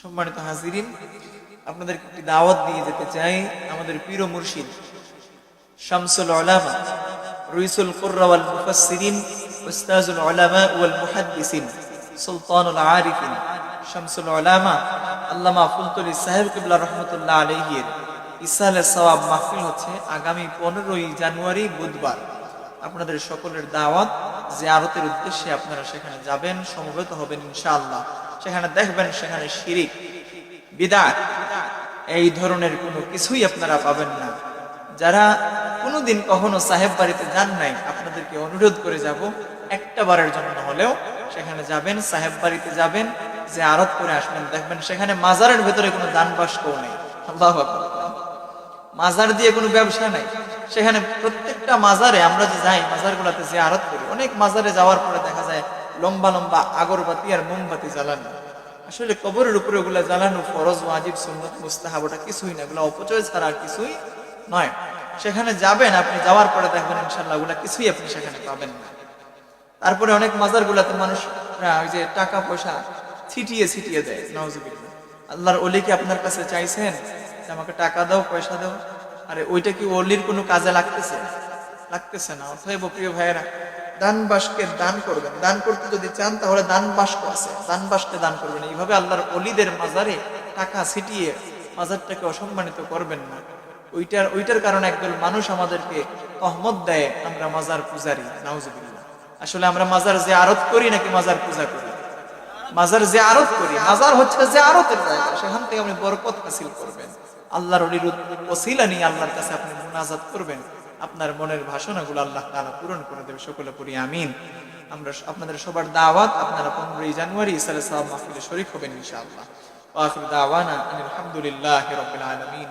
সম্মানিত হাজিরিন, আপনাদেরকে একটি দাওয়াত দিয়ে যেতে চাই আমাদের পীর মুর্শিদ শামসুল ওলামা রুইসুল কুর্রা ওয়াল মুফাসসিরিন, উস্তাজুল ওলামা ওয়াল মুহাদ্দিসিন, সুলতানুল আরিফিন। শামসুল ওলামা আল্লামা ফুলতলি সাহেব কিবলা রহমতুল্লাহ আলহির ইসালে সওয়াব মাহফিল হচ্ছে আগামী পনেরোই জানুয়ারি বুধবার। আপনাদের সকলের দাওয়াত জিয়ারতের উদ্দেশ্যে আপনারা সেখানে যাবেন, সমবেত হবেন ইনশাআল্লাহ। সেখানে দেখবেন সেখানে শিরিক, বিদাত, এই ধরনের কোনো কিছুই আপনারা পাবেন না। যারা কোনোদিন কখনো সাহেব বাড়িতে যান নাই, আপনাদেরকে অনুরোধ করে যাব, একটা বারের জন্য হলেও সেখানে যাবেন, সাহেব বাড়িতে যাবেন যে আরত করে আসবেন, দেখবেন সেখানে মাজারের ভেতরে কোনো দান বাস্কও নেই। আল্লাহু। মাজার দিয়ে কোনো ব্যবসা নাই। সেখানে প্রত্যেকটা মাজারে আমরা যে যাই মাজার গুলাতে যে আরত করি। অনেক মাজারে যাওয়ার পরে দেখা লম্বা লম্বা আগরবাতি আর মোমবাতি জ্বালানো। আসলে কবরের উপরে ওগুলা জ্বালানো ফরজ, ওয়াজিব, সুন্নত, মুস্তাহাব, ওটা কিছুই না। এগুলো অপচয় ছাড়া আর কিছুই নয়। সেখানে যাবেন, আপনি যাওয়ার পরে দেখবেন ইনশাল্লাহ ওগুলা কিছুই আপনি সেখানে পাবেন না। তারপরে অনেক মাজার গুলাতে মানুষরা ওই যে টাকা পয়সা ছিটিয়ে ছিটিয়ে দেয় নওয়াজুবিল্লাহ আল্লাহর অলিকে আপনার কাছে চাইছেন? যে আমাকে টাকা দাও, পয়সা দাও? আরে ওইটা কি অলির কোনো কাজে লাগতেছে? লাগতেছে না। অথবা প্রিয় ভাইয়েরা দান বাসকে দান করবেন। দান করতে যদি চান, তাহলে দান বাস্ক আছে। দান বাসকে দান করবেন। এইভাবে আল্লাহর অলিদের মাজারে টাকা ছিটিয়ে মাজারটাকে অসম্মানিত করবেন না। ওইটার ওইটার কারণে একদল মানুষ আমাদেরকে অহমদ দেয়, আমরা মাজার পূজারি। নাউজুবিল্লাহ। আসলে আমরা মাজার যে আরত করি নাকি মাজার পূজা করি? মাজার যে আরত করি। মাজার হচ্ছে যে আরতের জায়গা। সেখান থেকে আপনি বরকত হাসিল করবেন। আল্লাহর অলির ওসিলা নিয়ে আল্লাহর কাছে আপনি মুনাজাত করবেন। আপনার মনের ভাষণাগুলো আল্লাহ তালা পূরণ করে দেবে সকলে পড়ি, আমিন। আমরা আপনাদের সবার দাওয়াত আপনারা পনেরোই জানুয়ারি ইসালে সাহাব মাহফিলে শরিক হবেন ইনশাআল্লাহ। আলহামদুলিল্লাহ আলামিন।